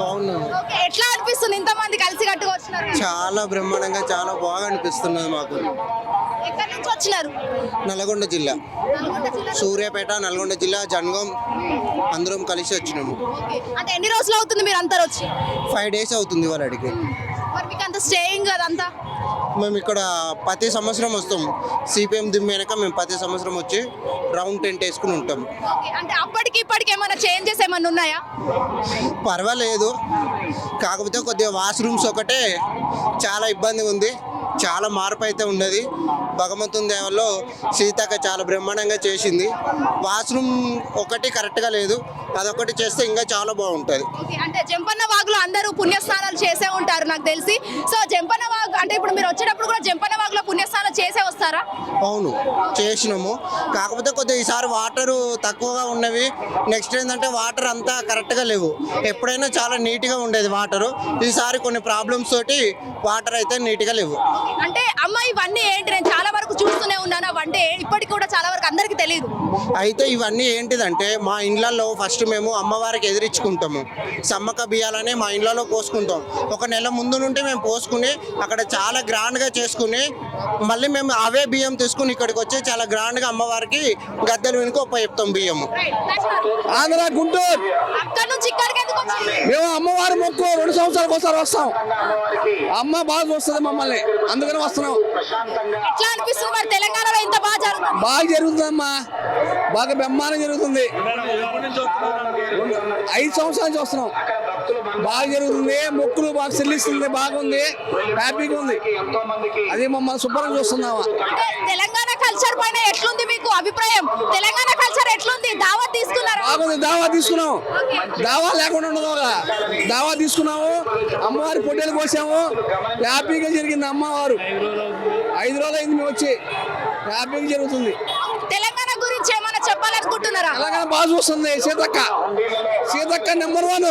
బాగున్నాము ఓకే ఎట్లా అనిపిస్తుంది? ఇంతమంది కలిసి కదా? చాలా బ్రహ్మాండంగా చాలా బాగా అనిపిస్తున్నది మాకు. ఎక్కడి నుంచి వచ్చినారు? నల్గొండ జిల్లా. సూర్యాపేట నల్గొండ జిల్లా జనగం అందరం కలిసి వచ్చినాము అంటే ఎన్ని రోజులు అవుతుంది మీరు అందరు వచ్చి? ఫైవ్ డేస్ అవుతుంది మరి మీకు అంత స్టేయింగ్ అదంతా మేము ఇక్కడ ప్రతి సంవత్సరం వస్తాం. సిపిఎం దిమ్మేనక మేము ప్రతి సంవత్సరం వచ్చి రౌండ్ టెంట్ వేసుకుని ఉంటాం. అంటే అప్పటికి ఇప్పటికి ఏమైనా ఉన్నాయా? పర్వాలేదు. కాకపోతే కొద్దిగా వాష్రూమ్స్ ఒకటే చాలా ఇబ్బంది ఉంది. చాలా మార్పు అయితే ఉన్నది. భగవంతుని దేవల్లో సీతక్క చాలా బ్రహ్మాండంగా చేసింది. వాష్రూమ్ ఒకటి కరెక్ట్గా లేదు. అదొకటి చేస్తే ఇంకా చాలా బాగుంటుంది. అంటే జంపన్న వాగులో అందరూ పుణ్యస్నానాలు చేసే ఉంటారు నాకు తెలిసి. సో జంపన్న వాగు అంటే ఇప్పుడు మీరు వచ్చేటప్పుడు పుణ్యస్నానాలు చేసే వస్తారా అవును చేసినాము. కాకపోతే కొద్దిగా ఈసారి వాటర్ తక్కువగా ఉన్నవి. నెక్స్ట్ ఏంటంటే వాటర్ అంతా కరెక్ట్గా లేవు. ఎప్పుడైనా చాలా నీట్గా ఉండేది వాటర్. ఈసారి కొన్ని ప్రాబ్లమ్స్ తోటి వాటర్ అయితే నీట్గా లేవు. అంటే అమ్మ ఇవన్నీ ఏంటి? నేను చాలా వరకు చూస్తూనే ఉన్నాను. అవంటే ఇప్పటికి కూడా చాలా వరకు అందరికీ తెలియదు అయితే ఇవన్నీ ఏంటిదంటే మా ఇండ్లలో ఫస్ట్ మేము అమ్మవారికి ఎదిరించుకుంటాము సమ్మక్క బియ్యాలని మా ఇండ్లలో పోసుకుంటాం. ఒక నెల ముందు నుండి మేము పోసుకుని అక్కడ చాలా గ్రాండ్గా చేసుకుని మళ్ళీ మేము అవే బియ్యం తీసుకుని ఇక్కడికి వచ్చి చాలా గ్రాండ్గా అమ్మవారికి గద్దెలు వెనుక చెప్తాం బియ్యము ఆంధ్ర గుంటూరు. మేము అమ్మవారి మొక్కు రెండు సంవత్సరాలకు ఒకసారి వస్తాం. అమ్మ బాగా చూస్తుంది మమ్మల్ని. అందుకని వస్తున్నాం. ఎట్లా అనిపిస్తుంది మరి? తెలంగాణలో ఇంత బాగా జరుగుతుంది. బాగా జరుగుతుందమ్మా. బాగా బ్రహ్మాండం జరుగుతుంది. ఐదు సంవత్సరాల నుంచి వస్తున్నాం. బాగా జరుగుతుంది మొక్కులు బాగా చెల్లిస్తుంది. బాగుంది. హ్యాపీగా ఉంది. అది మమ్మల్ని శుభ్రం చూస్తున్నామా అంటే తెలంగాణ కల్చర్ పైన ఎట్లుంది మీకు అభిప్రాయం? తెలంగాణ కల్చర్ ఎట్లుంది? దావత్ తీసుకున్నారా? బాగుంది. దావా తీసుకున్నాం. దావా లేకుండా ఉండదు దావా తీసుకున్నాము. అమ్మవారి పొట్టేలు కోసాము. హ్యాపీగా జరిగింది అమ్మవారు. ఐదు రోజులు అయింది మేము వచ్చి. హ్యాపీగా జరుగుతుంది. తెలంగాణ గురించి ఏమైనా చెప్పాలనుకుంటున్నారా? తెలంగాణ బాగా చూస్తుంది. Seethakka. Seethakka number one.